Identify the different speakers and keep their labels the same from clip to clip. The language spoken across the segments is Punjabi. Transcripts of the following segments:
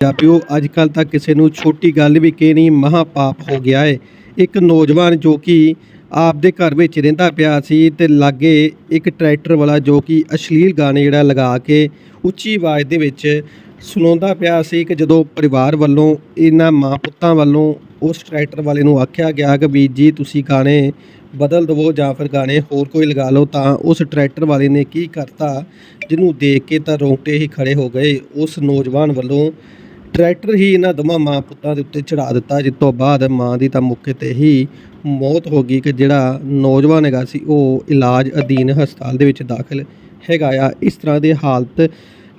Speaker 1: ਜਾਂ ਪਿਓ, ਅੱਜ ਕੱਲ ਤਾਂ ਕਿਸੇ ਨੂੰ ਛੋਟੀ ਗੱਲ ਵੀ ਕਹਿਣੀ ਮਹਾ ਪਾਪ ਹੋ ਗਿਆ ਹੈ ਇੱਕ ਨੌਜਵਾਨ ਜੋ ਕਿ ਆਪਦੇ ਘਰ ਵਿੱਚ ਰਹਿੰਦਾ ਪਿਆ ਸੀ ਤੇ ਲਾਗੇ ਇੱਕ ਟਰੈਕਟਰ ਵਾਲਾ ਜੋ ਕਿ ਅਸ਼ਲੀਲ ਗਾਣੇ ਜਿਹੜਾ ਲਗਾ ਕੇ ਉੱਚੀ ਆਵਾਜ਼ ਦੇ ਵਿੱਚ ਸੁਣਾਉਂਦਾ ਪਿਆ ਸੀ ਕਿ ਜਦੋਂ ਪਰਿਵਾਰ ਵੱਲੋਂ ਇਹਨਾਂ ਮਾਂ ਪੁੱਤਾਂ ਵੱਲੋਂ ਉਸ ਟਰੈਕਟਰ ਵਾਲੇ ਨੂੰ ਆਖਿਆ ਗਿਆ ਕਿ ਵੀ ਜੀ, ਤੁਸੀਂ ਗਾਣੇ ਬਦਲ ਦਵੋ ਜਾਂ ਫਿਰ ਗਾਣੇ ਹੋਰ ਕੋਈ ਲਗਾ ਲਓ ਤਾਂ ਉਸ ਟਰੈਕਟਰ ਵਾਲੇ ਨੇ ਕੀ ਕਰਤਾ, ਜਿਹਨੂੰ ਦੇਖ ਕੇ ਤਾਂ ਰੋਂਗਟੇ ਹੀ ਖੜੇ ਹੋ ਗਏ। ਉਸ ਨੌਜਵਾਨ ਵੱਲੋਂ ਟਰੈਕਟਰ ਹੀ ਇਹਨਾਂ ਦੋਵਾਂ ਮਾਂ ਪੁੱਤਾਂ ਦੇ ਉੱਤੇ ਚੜਾ ਦਿੱਤਾ, ਜਿਸ ਤੋਂ ਬਾਅਦ ਮਾਂ ਦੀ ਤਾਂ ਮੌਕੇ ਤੇ ਹੀ ਮੌਤ ਹੋ ਗਈ ਕਿ ਜਿਹੜਾ ਨੌਜਵਾਨ ਹੈਗਾ ਸੀ, ਉਹ ਇਲਾਜ ਅਧੀਨ ਹਸਪਤਾਲ ਦੇ ਵਿੱਚ ਦਾਖਲ ਹੈਗਾ ਆ। ਇਸ ਤਰ੍ਹਾਂ ਦੇ ਹਾਲਤ,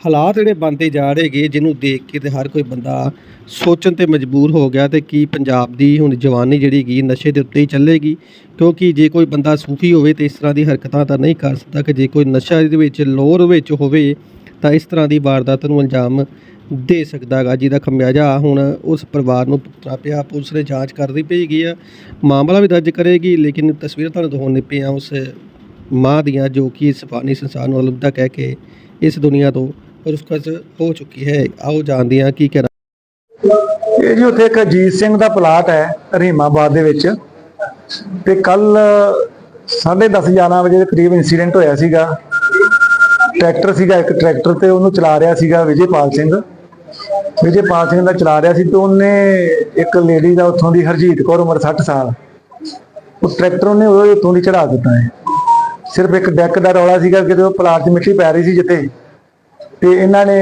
Speaker 1: ਹਾਲਾਤ ਜਿਹੜੇ ਬਣਦੇ ਜਾ ਰਹੇਗੇ ਜਿਹਨੂੰ ਦੇਖ ਕੇ ਤੇ ਹਰ ਕੋਈ ਬੰਦਾ ਸੋਚਣ ਤੇ ਮਜਬੂਰ ਹੋ ਗਿਆ ਤੇ ਕੀ ਪੰਜਾਬ ਦੀ ਹੁਣ ਜਵਾਨੀ ਜਿਹੜੀ ਗੀ ਨਸ਼ੇ ਦੇ ਉੱਤੇ ਹੀ ਚੱਲੇਗੀ। ਕਿਉਂਕਿ ਜੇ ਕੋਈ ਬੰਦਾ ਸੂਫੀ ਹੋਵੇ ਤੇ ਇਸ ਤਰ੍ਹਾਂ ਦੀ ਹਰਕਤਾਂ ਤਾਂ ਨਹੀਂ ਕਰ ਸਕਦਾ ਕਿ ਜੇ ਕੋਈ ਨਸ਼ਾ ਇਹਦੇ ਵਿੱਚ, ਲੋਰ ਵਿੱਚ ਹੋਵੇ, ਤਾਂ ਇਸ ਤਰ੍ਹਾਂ ਦੀ ਵਾਰਦਾਤ ਨੂੰ ਅੰਜਾਮ ਦੇ ਸਕਦਾ ਹੈਗਾ। ਜਿਹਦਾ ਖਮਿਆਜਾ ਹੁਣ ਉਸ ਪਰਿਵਾਰ ਨੂੰ ਭੁਗਤਣਾ ਪਿਆ, ਪੁਲਿਸ ਨੇ ਜਾਂਚ ਕਰਦੀ ਪਈ ਗਈ ਆ। ਮਾਮਲਾ ਵੀ ਦਰਜ ਕਰੇਗੀ, ਲੇਕਿਨ ਤਸਵੀਰਾਂ ਤੁਹਾਨੂੰ ਦਿਖਾਉਣ ਪਈਆਂ ਉਸ ਮਾਂ ਦੀਆਂ, ਜੋ ਕਿ ਇਸ ਫਾਨੀ ਸੰਸਾਰ ਨੂੰ ਅਲਵਿਦਾ ਕਹਿ ਕੇ ਇਸ ਦੁਨੀਆ ਤੋਂ ਰੁਖਸਤ ਹੋ ਚੁੱਕੀ ਹੈ। ਆਓ ਜਾਣਦੇ ਹਾਂ ਕੀ ਕਹਿਣਾ।
Speaker 2: ਇਹ ਜੀ ਉੱਥੇ ਇੱਕ ਅਜੀਤ ਸਿੰਘ ਦਾ ਪਲਾਟ ਹੈ, ਰਹੀਮਾਬਾਦ ਦੇ ਵਿੱਚ। ਤੇ ਕੱਲ 10:30 11 ਵਜੇ ਦੇ ਕਰੀਬ ਇਨਸੀਡੈਂਟ ਹੋਇਆ ਸੀਗਾ। ਟਰੈਕਟਰ ਸੀਗਾ ਇੱਕ, ਟਰੈਕਟਰ ਤੇ ਉਹਨੂੰ ਚਲਾ ਰਿਹਾ ਸੀਗਾ ਵਿਜੇਪਾਲ ਸਿੰਘ। ਵਿਜੇਪਾਲ ਸਿੰਘ ਦਾ ਚਲਾ ਰਿਹਾ ਸੀ ਤੇ ਉਹਨੇ ਇੱਕ ਲੇਡੀ ਦਾ ਉੱਥੋਂ ਦੀ ਹਰਜੀਤ ਕੌਰ ਉਮਰ 60 ਸਾਲ, ਉਹ ਟਰੈਕਟਰ ਉਹਨੇ ਉਹਦੇ ਉੱਤੋਂ ਦੀ ਚੜਾ ਦਿੱਤਾ ਹੈ। ਸਿਰਫ ਇੱਕ ਡੈਕ ਦਾ ਰੌਲਾ ਸੀਗਾ ਕਿਤੇ ਉਹ ਪਲਾਟ 'ਚ ਮਿੱਟੀ ਪੈ ਰਹੀ ਸੀ ਜਿੱਥੇ, ਤੇ ਇਹਨਾਂ ਨੇ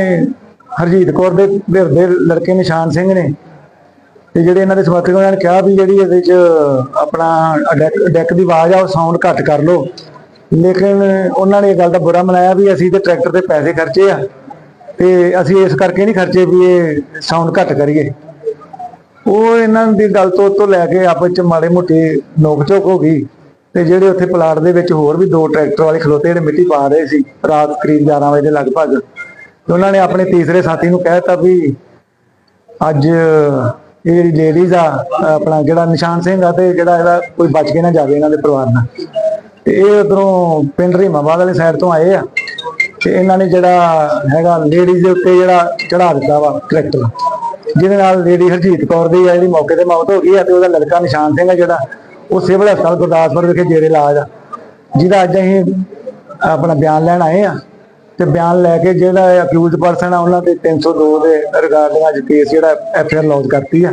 Speaker 2: ਹਰਜੀਤ ਕੌਰ ਦੇ ਧਿਰ ਦੇ ਲੜਕੇ ਨਿਸ਼ਾਨ ਸਿੰਘ ਨੇ, ਤੇ ਜਿਹੜੇ ਇਹਨਾਂ ਦੇ ਸਮਰਥਕ ਉਹਨਾਂ ਨੇ ਕਿਹਾ ਵੀ ਜਿਹੜੀ ਇਹਦੇ 'ਚ ਆਪਣਾ ਡੈਕ ਡੈਕ ਦੀ ਆਵਾਜ਼ ਆ ਉਹ ਸਾਊਂਡ ਘੱਟ ਕਰ ਲਓ। ਲੇਕਿਨ ਉਹਨਾਂ ਨੇ ਇਹ ਗੱਲ ਦਾ ਬੁਰਾ ਮਨਾਇਆ ਵੀ ਅਸੀਂ ਤੇ ਟਰੈਕਟਰ ਤੇ ਪੈਸੇ ਖਰਚੇ ਆ। ਤੇ ਅਸੀਂ ਇਸ ਕਰਕੇ ਨਹੀਂ ਖਰਚੇ ਵੀ ਇਹ ਸਾਊਂਡ ਘੱਟ ਕਰੀਏ। ਉਹ ਇਹਨਾਂ ਦੀ ਗੱਲ ਤੋਂ ਤੋਂ ਲੈ ਕੇ ਆਪਸ ਚ ਮਾੜੇ ਮੋਟੇ ਨੋਕ ਝੋਕ ਹੋ ਗਈ ਤੇ ਜਿਹੜੇ ਉੱਥੇ ਪਲਾਟ ਦੇ ਵਿੱਚ ਹੋਰ ਵੀ ਦੋ ਟਰੈਕਟਰ ਵਾਲੇ ਖਲੋਤੇ ਜਿਹੜੇ ਮਿੱਟੀ ਪਾ ਰਹੇ ਸੀ ਰਾਤ ਕਰੀਬ 11 ਵਜੇ ਦੇ ਲਗਭਗ, ਤੇ ਉਹਨਾਂ ਨੇ ਆਪਣੇ ਤੀਸਰੇ ਸਾਥੀ ਨੂੰ ਕਹਿਤਾ ਵੀ ਅੱਜ ਇਹ ਜਿਹੜੀ ਲੇਡੀਜ਼ ਆ, ਆਪਣਾ ਜਿਹੜਾ ਨਿਸ਼ਾਨ ਸਿੰਘ ਆ ਤੇ ਜਿਹੜਾ ਇਹਦਾ ਕੋਈ ਬਚ ਕੇ ਨਾ ਜਾਵੇ ਇਹਨਾਂ ਦੇ ਪਰਿਵਾਰ ਨਾਲ। ਤੇ ਇਹ ਉਧਰੋਂ ਪਿੰਡ ਰੀਮਾਬਾਦ ਵਾਲੀ ਸਾਈਡ ਤੋਂ ਆਏ ਆ। ਤੇ ਇਹਨਾਂ ਨੇ ਜਿਹੜਾ ਹੈਗਾ ਲੇਡੀਜ਼ ਦੇ ਉੱਤੇ ਜਿਹੜਾ ਚੜਾ ਦਿੱਤਾ ਵਾ ਟਰੈਕਟਰ ਜਿਹਦੇ ਨਾਲ ਲੇਡੀ ਹਰਜੀਤ ਕੌਰ ਦੀ ਜਿਹੜੀ ਮੌਕੇ ਤੇ ਮੌਤ ਹੋ ਗਈ ਆ ਤੇ ਉਹਦਾ ਲੜਕਾ ਨਿਸ਼ਾਨ ਸਿੰਘ ਆ ਜਿਹੜਾ ਉਹ ਸਿਵਲ ਹਸਪਤਾਲ ਗੁਰਦਾਸਪੁਰ ਵਿਖੇ ਜੇਰੇ ਇਲਾਜ ਆ। ਜਿਹਦਾ ਅੱਜ ਅਸੀਂ ਆਪਣਾ ਬਿਆਨ ਲੈਣ ਆਏ ਆ ਤੇ ਬਿਆਨ ਲੈ ਕੇ ਜਿਹੜਾ ਅਕਿਊਜ਼ਡ ਪਰਸਨ ਆ ਉਹਨਾਂ ਤੇ 302 ਦੇ ਰਿਗਾਰਡਿੰਗ ਅੱਜ ਕੇਸ ਜਿਹੜਾ ਐਫ ਆਰ ਲੌਂਚ ਕਰਤੀ ਆ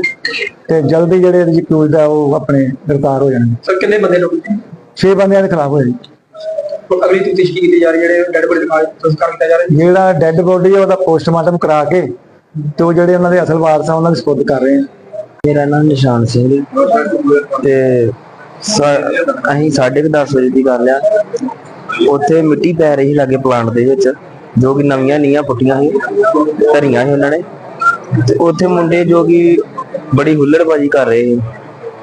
Speaker 2: ਤੇ ਜਲਦੀ ਜਿਹੜੇ ਅਕਿਊਜ਼ਡ ਆ ਉਹ ਆਪਣੇ ਗ੍ਰਿਫਤਾਰ ਹੋ ਜਾਣਗੇ।
Speaker 3: ਸਰ ਕਿੰਨੇ ਬੰਦੇ ਲੋਕ ਸੀ?
Speaker 2: 6 ਬੰਦਿਆਂ ਦੇ ਖਿਲਾਫ ਹੋਏ। ਜੀ।
Speaker 3: ਅਗਲੀ ਤਫਤੀਸ਼ ਕੀ ਕੀਤੀ ਜਾ ਰਹੀ ਹੈ ਜਿਹੜੇ ਡੈਡ ਬੋਡੀ ਦਿਖਾ ਸੰਸਕਾਰ ਕੀਤਾ ਜਾ ਰਿਹਾ
Speaker 2: ਜਿਹੜਾ ਡੈੱਡ ਬੋਡੀ ਆ ਉਹਦਾ ਪੋਸਟਮਾਰਟਮ ਕਰਾ ਕੇ ਤੇ ਉਹ ਜਿਹੜੇ ਉਹਨਾਂ ਦੇ ਅਸਲ ਵਾਰਸ ਆ ਉਹਨਾਂ ਦੇ ਸਪੁੱਧ ਕਰ ਰਹੇ ਆ।
Speaker 4: ਮੇਰਾ ਨਾਮ ਨਿਸ਼ਾਨ ਸਿੰਘ ਜੀ ਤੇ ਸ- ਅਸੀਂ 10:30 ਵਜੇ ਦੀ ਗੱਲ ਆ। ਉੱਥੇ ਮਿੱਟੀ ਪੈ ਰਹੀ ਸੀ ਲਾਗੇ ਪਲਾਂਟ ਦੇ ਵਿੱਚ ਜੋ ਕਿ ਨਵੀਆਂ ਨੀਆਂ ਪੁੱਟੀਆਂ ਸੀ ਧਰੀਆਂ ਸੀ ਉਹਨਾਂ ਨੇ। ਤੇ ਉੱਥੇ ਮੁੰਡੇ ਜੋ ਕਿ ਬੜੀ ਹੁੱਲੜਬਾਜੀ ਕਰ ਰਹੇ ਸੀ।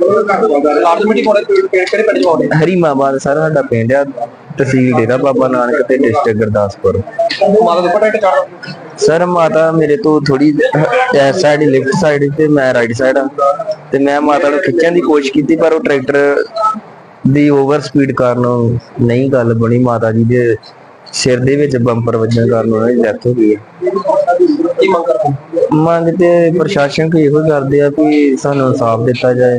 Speaker 3: ਮਿੱਟੀ ਕੋਲੇ ਕਿਹੜੇ ਪਿੰਡ
Speaker 4: ਹਰੀਮਾਬਾਦ ਸਰ ਸਾਡਾ ਪਿੰਡ ਆ ਤਹਿਸੀਲ ਡੇਰਾ ਬਾਬਾ ਨਾਨਕ ਤੇ ਡਿਸਟ੍ਰਿਕਟ ਗੁਰਦਾਸਪੁਰ।
Speaker 3: ਮਾਤਾ ਦੇ ਪਟੇ ਚੜ
Speaker 4: ਸਰ ਮਾਤਾ ਮੇਰੇ ਤੋਂ ਥੋੜੀ ਇਸ ਸਾਈਡ ਲੈਫਟ ਸਾਈਡ ਤੇ ਮੈਂ ਰਾਈਟ ਸਾਈਡ ਆ। ਤੇ ਮੈਂ ਮਾਤਾ ਨੂੰ ਖਿੱਚਣ ਦੀ ਕੋਸ਼ਿਸ਼ ਕੀਤੀ ਪਰ ਉਹ ਟਰੈਕਟਰ ਦੀ ਓਵਰ ਸਪੀਡ ਕਾਰਨ ਨਹੀਂ ਗੱਲ ਬਣੀ। ਮਾਤਾ ਜੀ ਦੇ ਸਿਰ ਦੇ ਵਿੱਚ ਬੰਪਰ ਵੱਜਣ ਕਾਰਨ ਉਹਨਾਂ ਦੀ ਡੈਥ ਹੋ ਗਈ ਹੈ
Speaker 3: ਮੰਗ ਕਰਦੇ
Speaker 4: ਮੰਗ ਤੇ ਪ੍ਰਸ਼ਾਸਨ ਕੋ ਇਹੋ ਕਰਦੇ ਆ ਕਿ ਸਾਨੂੰ ਇਨਸਾਫ ਦਿੱਤਾ ਜਾਏ।